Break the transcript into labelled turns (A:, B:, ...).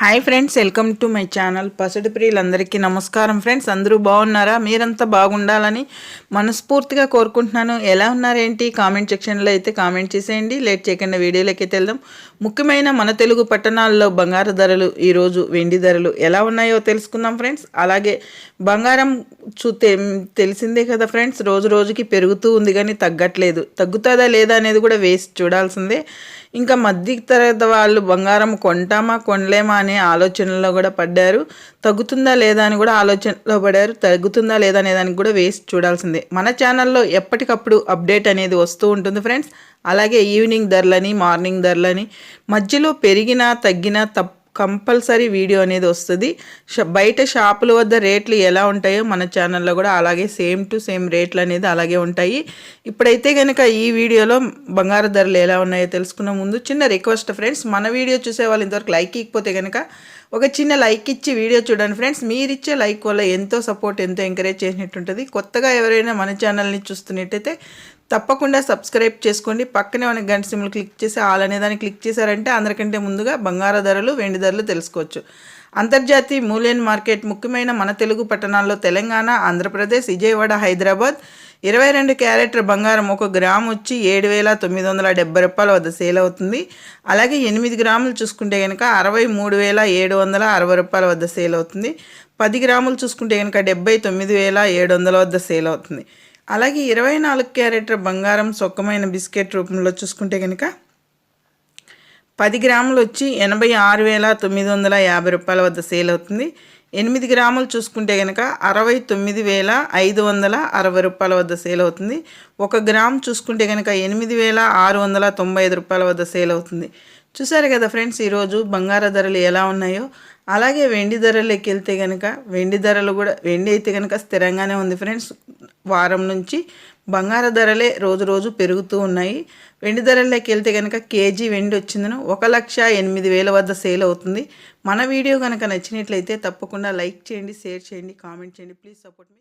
A: Hi friends welcome to my channel పసడి ప్రియులందరికీ నమస్కారం friends అందరూ బాగున్నారా? మీరంతా బాగుండాలని మనస్ఫూర్తిగా కోరుకుంటున్నాను. ఎలా ఉన్నారేంటి? కామెంట్ సెక్షన్లో అయితే కామెంట్ చేసేయండి. లేట్ చేయకుండా వీడియోలోకి అయితే వెళ్దాం. ముఖ్యమైన మన తెలుగు పట్టణాల్లో బంగారు ధరలు ఈరోజు వెండి ధరలు ఎలా ఉన్నాయో తెలుసుకుందాం ఫ్రెండ్స్ అలాగే బంగారం చూ తెలిసిందే కదా ఫ్రెండ్స్ రోజు రోజుకి పెరుగుతూ ఉంది కానీ తగ్గట్లేదు. తగ్గుతుందా లేదా అనేది కూడా వేసి చూడాల్సిందే. ఇంకా మధ్య తరగతి వాళ్ళు బంగారం కొంటామా కొనలేమా అనే ఆలోచనలో కూడా పడ్డారు. తగ్గుతుందా లేదా అని కూడా ఆలోచనలో పడారు తగ్గుతుందా లేదా అనే దానికి కూడా వేసి చూడాల్సిందే. మన ఛానల్లో ఎప్పటికప్పుడు అప్డేట్ అనేది వస్తూ ఉంటుంది ఫ్రెండ్స్. అలాగే ఈవినింగ్ ధరలని మార్నింగ్ ధరలని మధ్యలో పెరిగినా తగ్గినా తప్ప కంపల్సరీ వీడియో అనేది వస్తుంది. బయట షాపుల వద్ద రేట్లు ఎలా ఉంటాయో మన ఛానల్లో కూడా అలాగే సేమ్ టు సేమ్ రేట్లు అనేది అలాగే ఉంటాయి. ఇప్పుడైతే కనుక ఈ వీడియోలో బంగారు ధరలు ఎలా ఉన్నాయో తెలుసుకున్న ముందు చిన్న రిక్వెస్ట్ ఫ్రెండ్స్ మన వీడియో చూసే వాళ్ళు ఇంతవరకు లైక్ ఇకపోతే కనుక ఒక చిన్న లైక్ ఇచ్చి వీడియో చూడండి ఫ్రెండ్స్. మీరిచ్చే లైక్ వల్ల ఎంతో సపోర్ట్ ఎంతో ఎంకరేజ్ చేసినట్టుంటుంది. కొత్తగా ఎవరైనా మన ఛానల్ని చూస్తున్నట్టయితే తప్పకుండా సబ్స్క్రైబ్ చేసుకోండి. పక్కనే ఉన్న గంట సిమ్లు క్లిక్ చేసి ఆల్ అనే దాన్ని క్లిక్ చేశారంటే అందరికంటే ముందుగా బంగారు ధరలు వెండి ధరలు తెలుసుకోవచ్చు. అంతర్జాతీయ మూలియన్ మార్కెట్ ముఖ్యమైన మన తెలుగు పట్టణాల్లో తెలంగాణ ఆంధ్రప్రదేశ్ విజయవాడ హైదరాబాద్. ఇరవై రెండు క్యారెట్ బంగారం ఒక గ్రామ్ వచ్చి ఏడు వేల తొమ్మిది వందల డెబ్బై రూపాయల వద్ద సేల్ అవుతుంది. అలాగే ఎనిమిది గ్రాములు చూసుకుంటే కనుక అరవై మూడు వేల ఏడు వందల అరవై రూపాయల వద్ద సేల్ అవుతుంది. పది గ్రాములు చూసుకుంటే కనుక డెబ్బై తొమ్మిది వేల ఏడు వందల వద్ద సేల్ అవుతుంది. అలాగే ఇరవై నాలుగు క్యారెట్ బంగారం సొక్కమైన బిస్కెట్ రూపంలో చూసుకుంటే కనుక పది గ్రాములు వచ్చి ఎనభై ఆరు వేల తొమ్మిది వందల యాభై రూపాయల వద్ద సేల్ అవుతుంది. ఎనిమిది గ్రాములు చూసుకుంటే కనుక అరవై తొమ్మిది వేల ఐదు వందల అరవై రూపాయల వద్ద సేల్ అవుతుంది. ఒక గ్రామ్ చూసుకుంటే కనుక ఎనిమిది వేల ఆరు వందల తొంభై ఐదు రూపాయల వద్ద సేల్ అవుతుంది. చూసారు కదా ఫ్రెండ్స్ ఈరోజు బంగార ధరలు ఎలా ఉన్నాయో? అలాగే వెండి ధరలోకి వెళ్తే కనుక వెండి ధరలు కూడా వెండి అయితే కనుక స్థిరంగానే ఉంది ఫ్రెండ్స్. వారం నుంచి బంగారు ధరలే రోజు రోజు పెరుగుతూ ఉన్నాయి. వెండి ధరల్లోకి వెళ్తే కనుక కేజీ వెండి వచ్చిందను ఒక లక్ష ఎనిమిది వేల వద్ద సేల్ అవుతుంది. మన వీడియో కనుక నచ్చినట్లయితే తప్పకుండా లైక్ చేయండి షేర్ చేయండి కామెంట్ చేయండి. Please support me.